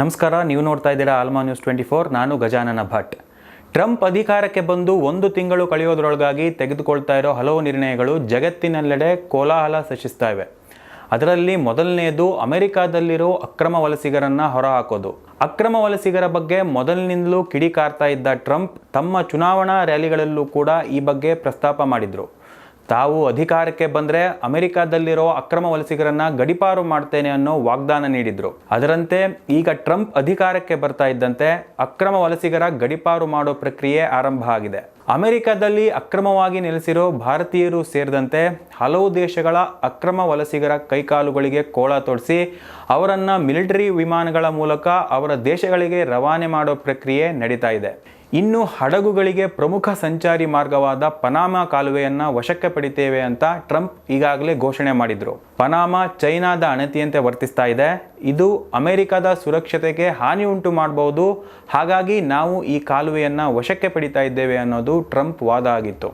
ನಮಸ್ಕಾರ, ನೀವು ನೋಡ್ತಾ ಇದ್ದೀರಾ ಆಲ್ಮಾ ನ್ಯೂಸ್ ಟ್ವೆಂಟಿ ಫೋರ್, ನಾನು ಗಜಾನನ ಭಟ್. ಟ್ರಂಪ್ ಅಧಿಕಾರಕ್ಕೆ ಬಂದು ಒಂದು ತಿಂಗಳು ಕಳೆಯೋದ್ರೊಳಗಾಗಿ ತೆಗೆದುಕೊಳ್ತಾ ಇರೋ ಹಲವು ನಿರ್ಣಯಗಳು ಜಗತ್ತಿನೆಲ್ಲೆಡೆ ಕೋಲಾಹಲ ಸೃಷ್ಟಿಸ್ತಾ ಇವೆ. ಅದರಲ್ಲಿ ಮೊದಲನೆಯದು ಅಮೆರಿಕಾದಲ್ಲಿರೋ ಅಕ್ರಮ ವಲಸಿಗರನ್ನ ಹೊರಹಾಕೋದು. ಅಕ್ರಮ ವಲಸಿಗರ ಬಗ್ಗೆ ಮೊದಲಿನಿಂದಲೂ ಕಿಡಿಕಾರ್ತಾ ಇದ್ದ ಟ್ರಂಪ್ ತಮ್ಮ ಚುನಾವಣಾ ರ್ಯಾಲಿಗಳಲ್ಲೂ ಕೂಡ ಈ ಬಗ್ಗೆ ಪ್ರಸ್ತಾಪ ಮಾಡಿದ್ರು. ತಾವು ಅಧಿಕಾರಕ್ಕೆ ಬಂದರೆ ಅಮೆರಿಕಾದಲ್ಲಿರೋ ಅಕ್ರಮ ವಲಸಿಗರನ್ನ ಗಡಿಪಾರು ಮಾಡ್ತೇನೆ ಅನ್ನೋ ವಾಗ್ದಾನ ನೀಡಿದ್ರು. ಅದರಂತೆ ಈಗ ಟ್ರಂಪ್ ಅಧಿಕಾರಕ್ಕೆ ಬರ್ತಾ ಇದ್ದಂತೆ ಅಕ್ರಮ ವಲಸಿಗರ ಗಡಿಪಾರು ಮಾಡೋ ಪ್ರಕ್ರಿಯೆ ಆರಂಭ ಆಗಿದೆ. ಅಮೆರಿಕದಲ್ಲಿ ಅಕ್ರಮವಾಗಿ ನೆಲೆಸಿರೋ ಭಾರತೀಯರು ಸೇರಿದಂತೆ ಹಲವು ದೇಶಗಳ ಅಕ್ರಮ ವಲಸಿಗರ ಕೈಕಾಲುಗಳಿಗೆ ಕೋಳ ತೊಡಿಸಿ ಅವರನ್ನು ಮಿಲಿಟರಿ ವಿಮಾನಗಳ ಮೂಲಕ ಅವರ ದೇಶಗಳಿಗೆ ರವಾನೆ ಮಾಡೋ ಪ್ರಕ್ರಿಯೆ ನಡೀತಾ ಇದೆ. ಇನ್ನು ಹಡಗುಗಳಿಗೆ ಪ್ರಮುಖ ಸಂಚಾರಿ ಮಾರ್ಗವಾದ ಪನಾಮಾ ಕಾಲುವೆಯನ್ನು ವಶಕ್ಕೆ ಪಡಿತೇವೆ ಅಂತ ಟ್ರಂಪ್ ಈಗಾಗಲೇ ಘೋಷಣೆ ಮಾಡಿದ್ರು. ಪನಾಮಾ ಚೈನಾದ ಅಣತಿಯಂತೆ ವರ್ತಿಸ್ತಾ ಇದೆ. ಇದು ಅಮೆರಿಕದ ಸುರಕ್ಷತೆಗೆ ಹಾನಿ ಉಂಟು ಮಾಡಬಹುದು ಹಾಗಾಗಿ ನಾವು ಈ ಕಾಲುವೆಯನ್ನು ವಶಕ್ಕೆ ಪಡಿತಾ ಇದ್ದೇವೆ ಅನ್ನೋದು ಟ್ರಂಪ್ ವಾದ ಆಗಿತ್ತು.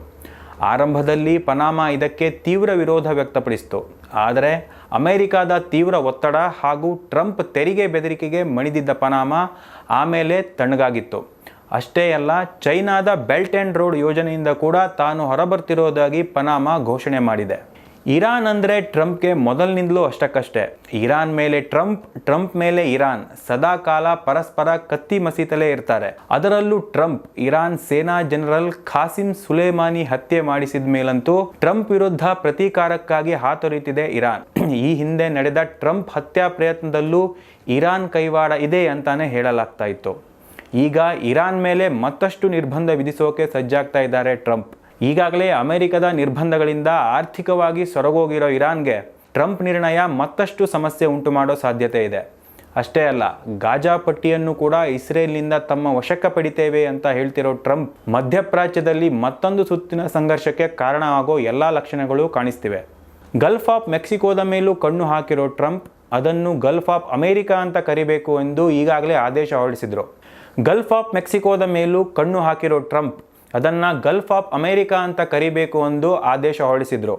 ಆರಂಭದಲ್ಲಿ ಪನಾಮಾ ಇದಕ್ಕೆ ತೀವ್ರ ವಿರೋಧ ವ್ಯಕ್ತಪಡಿಸಿತು ಆದರೆ ಅಮೆರಿಕದ ತೀವ್ರ ಒತ್ತಡ ಹಾಗೂ ಟ್ರಂಪ್ ತೆರಿಗೆ ಬೆದರಿಕೆಗೆ ಮಣಿದಿದ್ದ ಪನಾಮ ಆಮೇಲೆ ತಣ್ಣಗಾಗಿತ್ತು. ಅಷ್ಟೇ ಅಲ್ಲ, ಚೈನಾದ ಬೆಲ್ಟ್ ಆ್ಯಂಡ್ ರೋಡ್ ಯೋಜನೆಯಿಂದ ಕೂಡ ತಾನು ಹೊರಬರ್ತಿರೋದಾಗಿ ಪನಾಮಾ ಘೋಷಣೆ ಮಾಡಿದೆ. ಇರಾನ್ ಅಂದರೆ ಟ್ರಂಪ್ಗೆ ಮೊದಲಿನಿಂದಲೂ ಅಷ್ಟಕ್ಕಷ್ಟೇ. ಇರಾನ್ ಮೇಲೆ ಟ್ರಂಪ್ ಟ್ರಂಪ್ ಮೇಲೆ ಇರಾನ್ ಸದಾ ಕಾಲ ಪರಸ್ಪರ ಕತ್ತಿ ಮಸೀತಲೇ ಇರ್ತಾರೆ. ಅದರಲ್ಲೂ ಟ್ರಂಪ್, ಇರಾನ್ ಸೇನಾ ಜನರಲ್ ಖಾಸಿಂ ಸುಲೇಮಾನಿ ಹತ್ಯೆ ಮಾಡಿಸಿದ ಮೇಲಂತೂ ಟ್ರಂಪ್ ವಿರುದ್ಧ ಪ್ರತೀಕಾರಕ್ಕಾಗಿ ಹಾತೊರೀತಿದೆ ಇರಾನ್. ಈ ಹಿಂದೆ ನಡೆದ ಟ್ರಂಪ್ ಹತ್ಯಾ ಪ್ರಯತ್ನದಲ್ಲೂ ಇರಾನ್ ಕೈವಾಡ ಇದೆ ಅಂತಾನೆ ಹೇಳಲಾಗ್ತಾ ಇತ್ತು. ಈಗ ಇರಾನ್ ಮೇಲೆ ಮತ್ತಷ್ಟು ನಿರ್ಬಂಧ ವಿಧಿಸೋಕೆ ಸಜ್ಜಾಗ್ತಾ ಇದ್ದಾರೆ ಟ್ರಂಪ್. ಈಗಾಗಲೇ ಅಮೆರಿಕದ ನಿರ್ಬಂಧಗಳಿಂದ ಆರ್ಥಿಕವಾಗಿ ಸೊರಗೋಗಿರೋ ಇರಾನ್ಗೆ ಟ್ರಂಪ್ ನಿರ್ಣಯ ಮತ್ತಷ್ಟು ಸಮಸ್ಯೆ ಉಂಟು ಮಾಡೋ ಸಾಧ್ಯತೆ ಇದೆ. ಅಷ್ಟೇ ಅಲ್ಲ, ಗಾಜಾ ಪಟ್ಟಿಯನ್ನು ಕೂಡ ಇಸ್ರೇಲ್ನಿಂದ ತಮ್ಮ ವಶಕ್ಕೆ ಪಡಿತೇವೆ ಅಂತ ಹೇಳ್ತಿರೋ ಟ್ರಂಪ್ ಮಧ್ಯಪ್ರಾಚ್ಯದಲ್ಲಿ ಮತ್ತೊಂದು ಸುತ್ತಿನ ಸಂಘರ್ಷಕ್ಕೆ ಕಾರಣ ಆಗೋ ಎಲ್ಲ ಲಕ್ಷಣಗಳು ಕಾಣಿಸ್ತಿವೆ. ಗಲ್ಫ್ ಆಫ್ ಮೆಕ್ಸಿಕೋದ ಮೇಲೂ ಕಣ್ಣು ಹಾಕಿರೋ ಟ್ರಂಪ್ ಅದನ್ನು ಗಲ್ಫ್ ಆಫ್ ಅಮೆರಿಕಾ ಅಂತ ಕರಿಬೇಕು ಎಂದು ಈಗಾಗಲೇ ಆದೇಶ ಹೊರಡಿಸಿದರು. ಗಲ್ಫ್ ಆಫ್ ಮೆಕ್ಸಿಕೋದ ಮೇಲೂ ಕಣ್ಣು ಹಾಕಿರೋ ಟ್ರಂಪ್ ಅದನ್ನು ಗಲ್ಫ್ ಆಫ್ ಅಮೆರಿಕಾ ಅಂತ ಕರಿಬೇಕು ಎಂದು ಆದೇಶ ಹೊರಡಿಸಿದರು.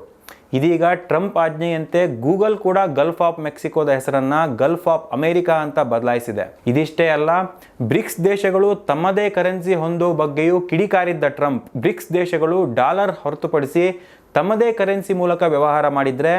ಇದೀಗ ಟ್ರಂಪ್ ಆಜ್ಞೆಯಂತೆ ಗೂಗಲ್ ಕೂಡ ಗಲ್ಫ್ ಆಫ್ ಮೆಕ್ಸಿಕೋದ ಹೆಸರನ್ನ ಗಲ್ಫ್ ಆಫ್ ಅಮೆರಿಕಾ ಅಂತ ಬದಲಾಯಿಸಿದೆ. ಇದಿಷ್ಟೇ ಅಲ್ಲ, ಬ್ರಿಕ್ಸ್ ದೇಶಗಳು ತಮ್ಮದೇ ಕರೆನ್ಸಿ ಹೊಂದೋ ಬಗ್ಗೆಯೂ ಕಿಡಿಕಾರಿದ್ದ ಟ್ರಂಪ್ ಬ್ರಿಕ್ಸ್ ದೇಶಗಳು ಡಾಲರ್ ಹೊರತುಪಡಿಸಿ ತಮ್ಮದೇ ಕರೆನ್ಸಿ ಮೂಲಕ ವ್ಯವಹಾರ ಮಾಡಿದರೆ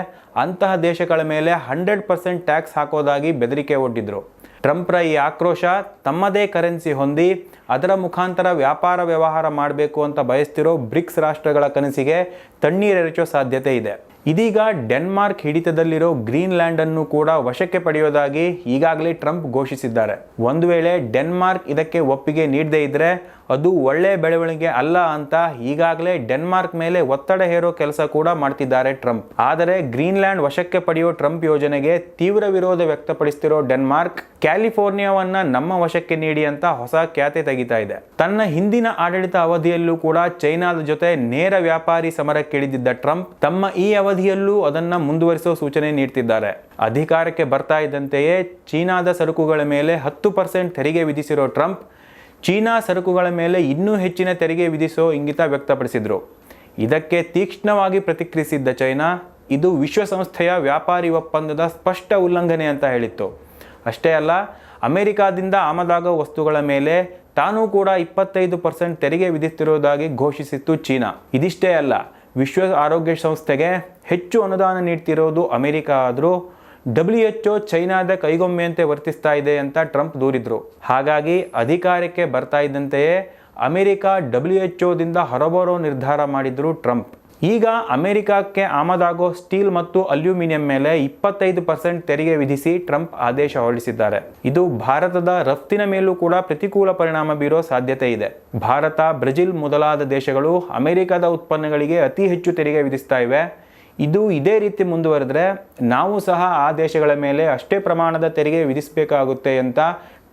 ಅಂತಹ ದೇಶಗಳ ಮೇಲೆ ಹಂಡ್ರೆಡ್ ಪರ್ಸೆಂಟ್ ಟ್ಯಾಕ್ಸ್ ಹಾಕೋದಾಗಿ ಬೆದರಿಕೆ ಒಡ್ಡಿದ್ರು. ಟ್ರಂಪ್ರ ಈ ಆಕ್ರೋಶ ತಮ್ಮದೇ ಕರೆನ್ಸಿ ಹೊಂದಿ ಅದರ ಮುಖಾಂತರ ವ್ಯಾಪಾರ ವ್ಯವಹಾರ ಮಾಡಬೇಕು ಅಂತ ಬಯಸ್ತಿರೋ ಬ್ರಿಕ್ಸ್ ರಾಷ್ಟ್ರಗಳ ಕನಸಿಗೆ ತಣ್ಣೀರೆರಚೋ ಸಾಧ್ಯತೆ ಇದೆ. ಇದೀಗ ಡೆನ್ಮಾರ್ಕ್ ಹಿಡಿತದಲ್ಲಿರೋ ಗ್ರೀನ್ಲ್ಯಾಂಡ್ ಅನ್ನು ಕೂಡ ವಶಕ್ಕೆ ಪಡೆಯೋದಾಗಿ ಈಗಾಗಲೇ ಟ್ರಂಪ್ ಘೋಷಿಸಿದ್ದಾರೆ. ಒಂದು ವೇಳೆ ಡೆನ್ಮಾರ್ಕ್ ಇದಕ್ಕೆ ಒಪ್ಪಿಗೆ ನೀಡದೇ ಇದ್ರೆ ಅದು ಒಳ್ಳೆ ಬೆಳವಣಿಗೆ ಅಲ್ಲ ಅಂತ ಈಗಾಗಲೇ ಡೆನ್ಮಾರ್ಕ್ ಮೇಲೆ ಒತ್ತಡ ಹೇರೋ ಕೆಲಸ ಕೂಡ ಮಾಡ್ತಿದ್ದಾರೆ ಟ್ರಂಪ್. ಆದರೆ ಗ್ರೀನ್ಲ್ಯಾಂಡ್ ವಶಕ್ಕೆ ಪಡೆಯೋ ಟ್ರಂಪ್ ಯೋಜನೆಗೆ ತೀವ್ರ ವಿರೋಧ ವ್ಯಕ್ತಪಡಿಸ್ತಿರೋ ಡೆನ್ಮಾರ್ಕ್, ಕ್ಯಾಲಿಫೋರ್ನಿಯಾವನ್ನ ನಮ್ಮ ವಶಕ್ಕೆ ನೀಡಿ ಅಂತ ಹೊಸ ಖ್ಯಾತೆ ತೆಗಿತಾ ಇದೆ. ತನ್ನ ಹಿಂದಿನ ಆಡಳಿತ ಅವಧಿಯಲ್ಲೂ ಕೂಡ ಚೈನಾದ ಜೊತೆ ನೇರ ವ್ಯಾಪಾರಿ ಸಮರಕ್ಕಿಳಿದಿದ್ದ ಟ್ರಂಪ್ ತಮ್ಮ ಈ ಅವಧಿಯಲ್ಲೂ ಅದನ್ನ ಮುಂದುವರಿಸೋ ಸೂಚನೆ ನೀಡ್ತಿದ್ದಾರೆ. ಅಧಿಕಾರಕ್ಕೆ ಬರ್ತಾ ಇದ್ದಂತೆಯೇ ಚೀನಾದ ಸರಕುಗಳ ಮೇಲೆ ಹತ್ತು ಪರ್ಸೆಂಟ್ ತೆರಿಗೆ ವಿಧಿಸಿರೋ ಟ್ರಂಪ್ ಚೀನಾ ಸರಕುಗಳ ಮೇಲೆ ಇನ್ನೂ ಹೆಚ್ಚಿನ ತೆರಿಗೆ ವಿಧಿಸೋ ಇಂಗಿತ ವ್ಯಕ್ತಪಡಿಸಿದರು. ಇದಕ್ಕೆ ತೀಕ್ಷ್ಣವಾಗಿ ಪ್ರತಿಕ್ರಿಯಿಸಿದ್ದ ಚೈನಾ, ಇದು ವಿಶ್ವಸಂಸ್ಥೆಯ ವ್ಯಾಪಾರಿ ಒಪ್ಪಂದದ ಸ್ಪಷ್ಟ ಉಲ್ಲಂಘನೆ ಅಂತ ಹೇಳಿತ್ತು. ಅಷ್ಟೇ ಅಲ್ಲ, ಅಮೆರಿಕಾದಿಂದ ಆಮದಾಗೋ ವಸ್ತುಗಳ ಮೇಲೆ ತಾನೂ ಕೂಡ ಇಪ್ಪತ್ತೈದು ಪರ್ಸೆಂಟ್ ತೆರಿಗೆ ವಿಧಿಸುತ್ತಿರುವುದಾಗಿ ಘೋಷಿಸಿತ್ತು ಚೀನಾ. ಇದಿಷ್ಟೇ ಅಲ್ಲ, ವಿಶ್ವ ಆರೋಗ್ಯ ಸಂಸ್ಥೆಗೆ ಹೆಚ್ಚು ಅನುದಾನ ನೀಡ್ತಿರೋದು ಅಮೆರಿಕ ಆದರೂ ಡಬ್ಲ್ಯೂ ಎಚ್ ಚೈನಾದ ಕೈಗೊಮ್ಮೆಯಂತೆ ವರ್ತಿಸ್ತಾ ಇದೆ ಅಂತ ಟ್ರಂಪ್ ದೂರಿದ್ರು. ಹಾಗಾಗಿ ಅಧಿಕಾರಕ್ಕೆ ಬರ್ತಾ ಇದ್ದಂತೆಯೇ ಅಮೆರಿಕ ಡಬ್ಲ್ಯೂ ಎಚ್ ಒದಿಂದ ಹೊರಬರೋ ನಿರ್ಧಾರ ಮಾಡಿದ್ರು ಟ್ರಂಪ್. ಈಗ ಅಮೆರಿಕಕ್ಕೆ ಆಮದಾಗೋ ಸ್ಟೀಲ್ ಮತ್ತು ಅಲ್ಯೂಮಿನಿಯಂ ಮೇಲೆ ಇಪ್ಪತ್ತೈದು ಪರ್ಸೆಂಟ್ ತೆರಿಗೆ ವಿಧಿಸಿ ಟ್ರಂಪ್ ಆದೇಶ ಹೊರಡಿಸಿದ್ದಾರೆ. ಇದು ಭಾರತದ ರಫ್ತಿನ ಮೇಲೂ ಕೂಡ ಪ್ರತಿಕೂಲ ಪರಿಣಾಮ ಬೀರೋ ಸಾಧ್ಯತೆ ಇದೆ. ಭಾರತ, ಬ್ರೆಜಿಲ್ ಮೊದಲಾದ ದೇಶಗಳು ಅಮೆರಿಕದ ಉತ್ಪನ್ನಗಳಿಗೆ ಅತಿ ಹೆಚ್ಚು ತೆರಿಗೆ ವಿಧಿಸ್ತಾ ಇವೆ. ಇದು ಇದೇ ರೀತಿ ಮುಂದುವರೆದ್ರೆ ನಾವು ಸಹ ಆ ದೇಶಗಳ ಮೇಲೆ ಅಷ್ಟೇ ಪ್ರಮಾಣದ ತೆರಿಗೆ ವಿಧಿಸಬೇಕಾಗುತ್ತೆ ಅಂತ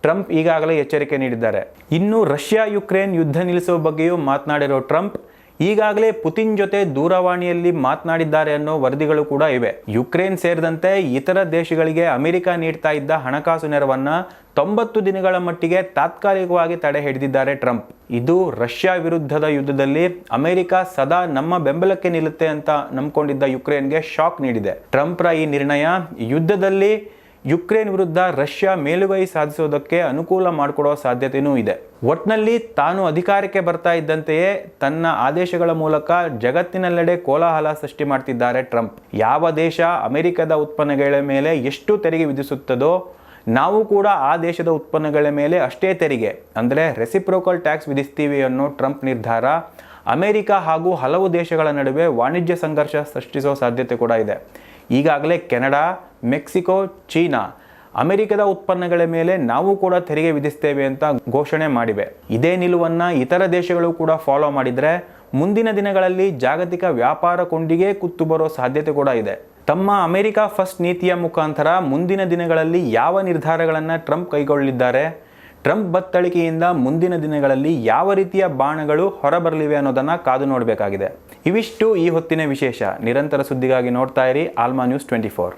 ಟ್ರಂಪ್ ಈಗಾಗಲೇ ಎಚ್ಚರಿಕೆ ನೀಡಿದ್ದಾರೆ. ಇನ್ನು ರಷ್ಯಾ ಯುಕ್ರೇನ್ ಯುದ್ಧ ನಿಲ್ಲಿಸುವ ಬಗ್ಗೆಯೂ ಮಾತನಾಡಿರೋ ಟ್ರಂಪ್ ಈಗಾಗಲೇ ಪುತಿನ್ ಜೊತೆ ದೂರವಾಣಿಯಲ್ಲಿ ಮಾತನಾಡಿದ್ದಾರೆ ಅನ್ನೋ ವರದಿಗಳು ಕೂಡ ಇವೆ. ಯುಕ್ರೇನ್ ಸೇರಿದಂತೆ ಇತರ ದೇಶಗಳಿಗೆ ಅಮೆರಿಕ ನೀಡ್ತಾ ಇದ್ದ ಹಣಕಾಸು ನೆರವನ್ನ ತೊಂಬತ್ತು ದಿನಗಳ ಮಟ್ಟಿಗೆ ತಾತ್ಕಾಲಿಕವಾಗಿ ತಡೆ ಹಿಡಿದಿದ್ದಾರೆ ಟ್ರಂಪ್. ಇದು ರಷ್ಯಾ ವಿರುದ್ಧದ ಯುದ್ಧದಲ್ಲಿ ಅಮೆರಿಕ ಸದಾ ನಮ್ಮ ಬೆಂಬಲಕ್ಕೆ ನಿಲ್ಲುತ್ತೆ ಅಂತ ನಂಬಿಕೊಂಡಿದ್ದ ಯುಕ್ರೇನ್ಗೆ ಶಾಕ್ ನೀಡಿದೆ. ಟ್ರಂಪ್ರ ಈ ನಿರ್ಣಯ ಯುದ್ಧದಲ್ಲಿ ಯುಕ್ರೇನ್ ವಿರುದ್ಧ ರಷ್ಯಾ ಮೇಲುಗೈ ಸಾಧಿಸೋದಕ್ಕೆ ಅನುಕೂಲ ಮಾಡಿಕೊಡೋ ಸಾಧ್ಯತೆಯೂ ಇದೆ. ಒಟ್ನಲ್ಲಿ ತಾನು ಅಧಿಕಾರಕ್ಕೆ ಬರ್ತಾ ಇದ್ದಂತೆಯೇ ತನ್ನ ಆದೇಶಗಳ ಮೂಲಕ ಜಗತ್ತಿನೆಲ್ಲೆಡೆ ಕೋಲಾಹಲ ಸೃಷ್ಟಿ ಮಾಡ್ತಿದ್ದಾರೆ ಟ್ರಂಪ್. ಯಾವ ದೇಶ ಅಮೆರಿಕದ ಉತ್ಪನ್ನಗಳ ಮೇಲೆ ಎಷ್ಟು ತೆರಿಗೆ ವಿಧಿಸುತ್ತದೋ, ನಾವು ಕೂಡ ಆ ದೇಶದ ಉತ್ಪನ್ನಗಳ ಮೇಲೆ ಅಷ್ಟೇ ತೆರಿಗೆ, ಅಂದರೆ ರೆಸಿಪ್ರೋಕಲ್ ಟ್ಯಾಕ್ಸ್ ವಿಧಿಸ್ತೀವಿ ಅನ್ನೋ ಟ್ರಂಪ್ ನಿರ್ಧಾರ ಅಮೆರಿಕ ಹಾಗೂ ಹಲವು ದೇಶಗಳ ನಡುವೆ ವಾಣಿಜ್ಯ ಸಂಘರ್ಷ ಸೃಷ್ಟಿಸೋ ಸಾಧ್ಯತೆ ಕೂಡ ಇದೆ. ಈಗಾಗಲೇ ಕೆನಡಾ, ಮೆಕ್ಸಿಕೋ, ಚೀನಾ ಅಮೆರಿಕದ ಉತ್ಪನ್ನಗಳ ಮೇಲೆ ನಾವು ಕೂಡ ತೆರಿಗೆ ವಿಧಿಸ್ತೇವೆ ಅಂತ ಘೋಷಣೆ ಮಾಡಿವೆ. ಇದೇ ನಿಲುವನ್ನು ಇತರ ದೇಶಗಳು ಕೂಡ ಫಾಲೋ ಮಾಡಿದರೆ ಮುಂದಿನ ದಿನಗಳಲ್ಲಿ ಜಾಗತಿಕ ವ್ಯಾಪಾರ ಕೊಂಡಿಗೆ ಕುತ್ತು ಬರೋ ಸಾಧ್ಯತೆ ಕೂಡ ಇದೆ. ತಮ್ಮ ಅಮೆರಿಕ ಫಸ್ಟ್ ನೀತಿಯ ಮುಖಾಂತರ ಮುಂದಿನ ದಿನಗಳಲ್ಲಿ ಯಾವ ನಿರ್ಧಾರಗಳನ್ನು ಟ್ರಂಪ್ ಕೈಗೊಳ್ಳಲಿದ್ದಾರೆ ಟ್ರಂಪ್ ಬತ್ತಳಿಕೆಯಿಂದ ಮುಂದಿನ ದಿನಗಳಲ್ಲಿ ಯಾವ ರೀತಿಯ ಬಾಣಗಳು ಹೊರಬರಲಿವೆ ಅನ್ನೋದನ್ನು ಕಾದು ನೋಡಬೇಕಾಗಿದೆ. ಇವಿಷ್ಟು ಈ ಹೊತ್ತಿನ ವಿಶೇಷ. ನಿರಂತರ ಸುದ್ದಿಗಾಗಿ ನೋಡ್ತಾ ಇರಿ, ಆಲ್ಮಾ ನ್ಯೂಸ್ ಟ್ವೆಂಟಿ ಫೋರ್.